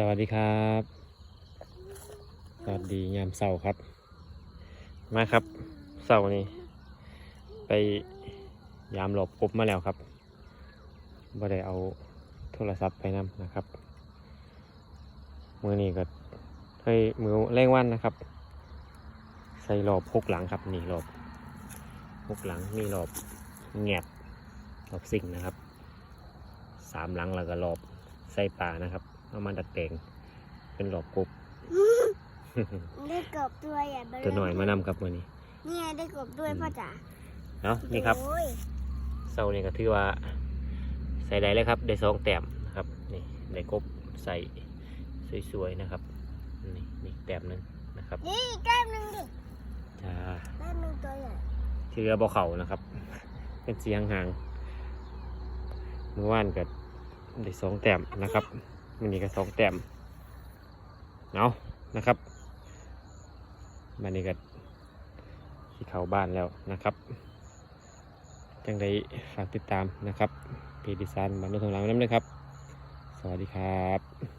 สวัสดีครับ สวัสดียามเสาร์ครับ มาครับเสาร์นี้ ไปยามหลบกบมาแล้วครับบ่ได้เอาโทรศัพท์ไปนำนะครับ มือนี้ก็เฮ้ยมือแรงวันนะครับ ใส่หลบพกหลังครับนี่หลบพกหลังมีหลบแงบหลอบสิ่งนะครับสามหลังแล้วก็หลบใส่ป่านะครับ เอามาดัดแปลงเป็นหลอบกบได้กบตัวใหญ่เบลตัวหน่อยมานำครับมือนี้นี่ไงได้กบด้วยพ่อจ๋าเนาะนี่ครับโอ้ยเสานี่ก็ถือว่า ใส่ได้เลยครับได้สองแต้มนะครับนี่ได้กบใส่สวยๆนะครับนี่นี่แต้มหนึงนะครับนี่แก้มหนึ่งดิจ้าแก้มหนึ่งตัวใหญ่ที่เรือบ่อเขานะครับ เป็นเสียงห่างเมื่อวานก็ได้สองแต้มนะครับ มันนี้ก็สองแต้มเอานะครับมันนี้ก็ที่เข้าบ้านแล้วนะครับ จังไดฝากติดตามนะครับเพจดิซันบรรทุกทางหลังน้ำเลยครับ สวัสดีครับ